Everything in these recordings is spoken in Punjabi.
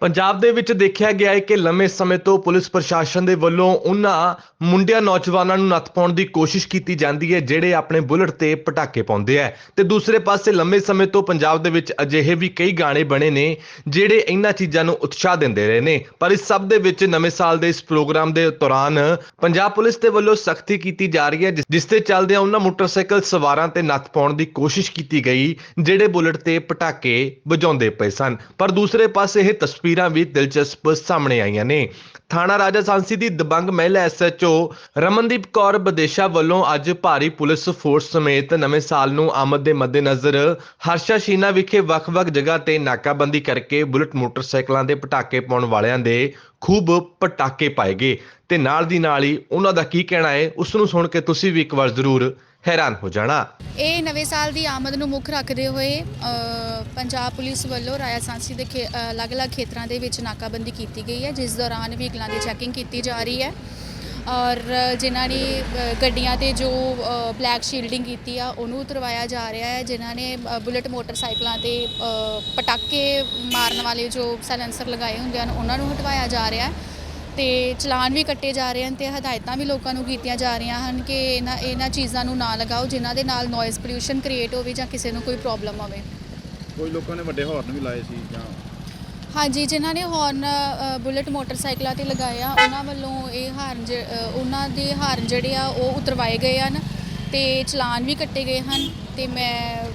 ਪੰਜਾਬ ਦੇ ਵਿੱਚ ਦੇਖਿਆ ਗਿਆ ਹੈ ਕਿ ਲੰਮੇ ਸਮੇਂ ਤੋਂ ਪੁਲਿਸ ਪ੍ਰਸ਼ਾਸਨ ਦੇ ਵੱਲੋਂ ਉਹਨਾਂ ਮੁੰਡਿਆਂ ਨੌਜਵਾਨਾਂ ਨੂੰ ਨੱਥ ਪਾਉਣ ਦੀ ਕੋਸ਼ਿਸ਼ ਕੀਤੀ ਜਾਂਦੀ ਹੈ, ਜਿਹੜੇ ਆਪਣੇ ਬੁਲਟ ਤੇ ਪਟਾਕੇ ਪਾਉਂਦੇ ਆ। ਤੇ ਦੂਸਰੇ ਪਾਸੇ ਲੰਮੇ ਸਮੇਂ ਤੋਂ ਪੰਜਾਬ ਦੇ ਵਿੱਚ ਅਜਿਹੇ ਵੀ ਕਈ ਗਾਣੇ ਬਣੇ ਨੇ, ਜਿਹੜੇ ਇਹਨਾਂ ਚੀਜ਼ਾਂ ਨੂੰ ਉਤਸ਼ਾਹ ਦਿੰਦੇ ਰਹੇ ਨੇ। ਪਰ ਇਸ ਸਭ ਦੇ ਵਿੱਚ ਨਵੇਂ ਸਾਲ ਦੇ ਇਸ ਪ੍ਰੋਗਰਾਮ ਦੇ ਦੌਰਾਨ ਪੰਜਾਬ ਪੁਲਿਸ ਦੇ ਵੱਲੋਂ ਸਖਤੀ ਕੀਤੀ ਜਾ ਰਹੀ ਹੈ, ਜਿਸ- ਜਿਸ ਤੇ ਚੱਲਦਿਆਂ ਉਹਨਾਂ ਮੋਟਰਸਾਈਕਲ ਸਵਾਰਾਂ ਤੇ ਨੱਥ ਪਾਉਣ ਦੀ ਕੋਸ਼ਿਸ਼ ਕੀਤੀ ਗਈ, ਜਿਹੜੇ ਬੁਲਟ ਤੇ ਪਟਾਕੇ ਵਜਾਉਂਦੇ ਪਏ ਸਨ। ਪਰ ਦੂਸਰੇ ਪਾਸੇ ਇਹ ਤਸਵੀਰਾਂ ਵੀ ਦਿਲਚਸਪ ਸਾਹਮਣੇ ਆਈਆਂ ਨੇ। ਥਾਣਾ ਰਾਜਾ ਸਾਂਸੀ ਦੀ ਦਬੰਗ ਮਹਿਲਾ ਐਸਐਚਓ ਰਮਨਦੀਪ ਕੌਰ ਬਦੇਸ਼ਾ ਵੱਲੋਂ ਅੱਜ ਭਾਰੀ ਪੁਲਿਸ ਫੋਰਸ ਸਮੇਤ ਨਵੇਂ ਸਾਲ ਨੂੰ ਆਮਦ ਦੇ ਮੱਦੇਨਜ਼ਰ ਹਰਸ਼ਾ ਸ਼ੀਨਾ ਵਿਖੇ ਵੱਖ-ਵੱਖ ਜਗ੍ਹਾ ਤੇ ਨਾਕਾਬੰਦੀ ਕਰਕੇ ਬੁਲਟ ਮੋਟਰਸਾਈਕਲਾਂ ਦੇ ਪਟਾਕੇ ਪਾਉਣ ਵਾਲਿਆਂ ਦੇ ਖੂਬ ਪਟਾਕੇ ਪਾਏ ਗਏ। ਤੇ ਨਾਲ ਦੀ ਨਾਲ ਹੀ ਉਹਨਾਂ ਦਾ ਕੀ ਕਹਿਣਾ ਹੈ, ਉਸ ਨੂੰ ਸੁਣ ਕੇ ਤੁਸੀਂ ਵੀ ਇੱਕ ਵਾਰ ਜ਼ਰੂਰ ਹੈਰਾਨ ਹੋ ਜਾਣਾ। ਇਹ ਨਵੇਂ ਸਾਲ ਦੀ ਆਮਦ ਨੂੰ ਮੁੱਖ ਰੱਖਦੇ ਹੋਏ ਪੰਜਾਬ ਪੁਲਿਸ ਵੱਲੋਂ ਰਾਇਆ ਸਾਂਸੀ ਦੇ ਖੇ- ਅਲੱਗ-ਅਲੱਗ ਖੇਤਰਾਂ ਦੇ ਵਿੱਚ ਨਾਕਾਬੰਦੀ ਕੀਤੀ ਗਈ ਹੈ ਜਿਸ ਦੌਰਾਨ ਵਹੀਕਲਾਂ ਦੀ ਚੈਕਿੰਗ ਕੀਤੀ ਜਾ ਰਹੀ ਹੈ। ਔਰ ਜਿਨ੍ਹਾਂ ਨੇ ਗੱਡੀਆਂ ਤੇ ਜੋ ਬਲੈਕ ਸ਼ੀਲਡਿੰਗ ਕੀਤੀ ਆ ਉਹਨੂੰ ਉਤਰਵਾਇਆ ਜਾ ਰਿਹਾ ਹੈ। ਜਿਨ੍ਹਾਂ ਨੇ ਅ, ਬੁਲਟ ਮੋਟਰਸਾਈਕਲਾਂ ਤੇ ਪਟਾਕੇ ਮਾਰਨ ਵਾਲੇ ਜੋ ਸੈਲੈਂਸਰ ਲਗਾਏ ਹੁੰਦੇ ਹਨ ਉਹਨਾਂ ਨੂੰ ਹਟਵਾਇਆ ਜਾ ਰਿਹਾ ਹੈ। ਤੇ ਚਲਾਨ ਵੀ ਕੱਟੇ ਜਾ ਰਹੇ ਹਨ ਤੇ ਹਦਾਇਤਾਂ ਵੀ ਲੋਕਾਂ ਨੂੰ ਕੀਤੀਆਂ ਜਾ ਰਹੀਆਂ ਹਨ ਕਿ ਇਹਨਾਂ ਇਹਨਾਂ ਚੀਜ਼ਾਂ ਨੂੰ ਨਾ ਲਗਾਓ ਜਿਨ੍ਹਾਂ ਦੇ ਨਾਲ ਨੋਇਜ਼ ਪੋਲਿਊਸ਼ਨ ਕ੍ਰੀਏਟ ਹੋਵੇ ਜਾਂ ਕਿਸੇ ਨੂੰ ਕੋਈ ਪ੍ਰੋਬਲਮ ਹੋਵੇ। ਕੋਈ ਲੋਕਾਂ ਨੇ ਵੱਡੇ ਹਾਰਨ ਵੀ ਲਾਏ ਸੀ ਜਾਂ ਹਾਂਜੀ ਜਿਨ੍ਹਾਂ ਨੇ ਹਾਰਨ ਬੁਲਟ ਮੋਟਰਸਾਈਕਲਾਂ ਤੇ ਲਗਾਏ ਆ ਉਹਨਾਂ ਵੱਲੋਂ ਇਹ ਹਾਰਨ ਉਹਨਾਂ ਦੇ ਹਾਰਨ ਜਿਹੜੇ ਆ ਉਹ ਉਤਰਵਾਏ ਗਏ ਹਨ ਤੇ ਚਲਾਨ ਵੀ ਕੱਟੇ ਗਏ ਹਨ ਤੇ ਮੈਂ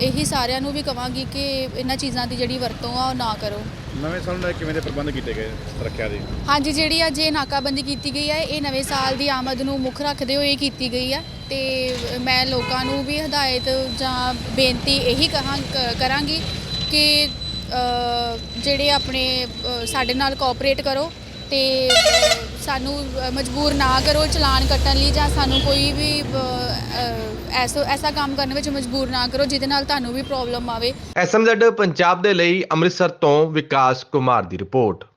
ਇਹੀ ਸਾਰਿਆਂ ਨੂੰ ਵੀ ਕਵਾਂਗੀ ਕਿ ਇਹਨਾਂ ਚੀਜ਼ਾਂ ਦੀ ਜਿਹੜੀ ਵਰਤੋਂ ਆ ਉਹ ਨਾ ਕਰੋ। ਨਵੇਂ ਸਾਲ ਨੂੰ ਕਿਵੇਂ ਦੇ ਪ੍ਰਬੰਧ ਕੀਤੇ ਗਏ ਸੁਰੱਖਿਆ ਦੇ? ਹਾਂਜੀ, ਜਿਹੜੀ ਅੱਜ ਇਹ ਨਾਕਾਬੰਦੀ ਕੀਤੀ ਗਈ ਹੈ, ਇਹ ਨਵੇਂ ਸਾਲ ਦੀ ਆਮਦ ਨੂੰ ਮੁੱਖ ਰੱਖਦੇ ਹੋਏ ਕੀਤੀ ਗਈ ਹੈ ਤੇ ਮੈਂ ਲੋਕਾਂ ਨੂੰ ਵੀ ਹਦਾਇਤ ਜਾਂ ਬੇਨਤੀ ਇਹੀ ਕਹਾਂ, ਕ- ਕਰਾਂਗੀ ਕਿ ਜਿਹੜੇ ਆਪਣੇ ਸਾਡੇ ਨਾਲ ਕੋਆਪਰੇਟ ਕਰੋ ਤੇ ਸਾਨੂੰ ਮਜਬੂਰ ਨਾ ਕਰੋ ਚਲਾਨ ਕੱਟਣ ਲਈ ਜਾਂ ਸਾਨੂੰ ਕੋਈ ਵੀ ਐਸੋ ਐਸਾ ਕੰਮ ਕਰਨ ਵਿੱਚ ਮਜਬੂਰ ਨਾ ਕਰੋ, ਜਿਹਦੇ ਨਾਲ ਤੁਹਾਨੂੰ ਵੀ ਪ੍ਰੋਬਲਮ ਆਵੇ। ਐਸਐਮਜ਼ੈਡ ਪੰਜਾਬ ਦੇ ਲਈ ਅੰਮ੍ਰਿਤਸਰ ਤੋਂ ਵਿਕਾਸ ਕੁਮਾਰ ਦੀ ਰਿਪੋਰਟ।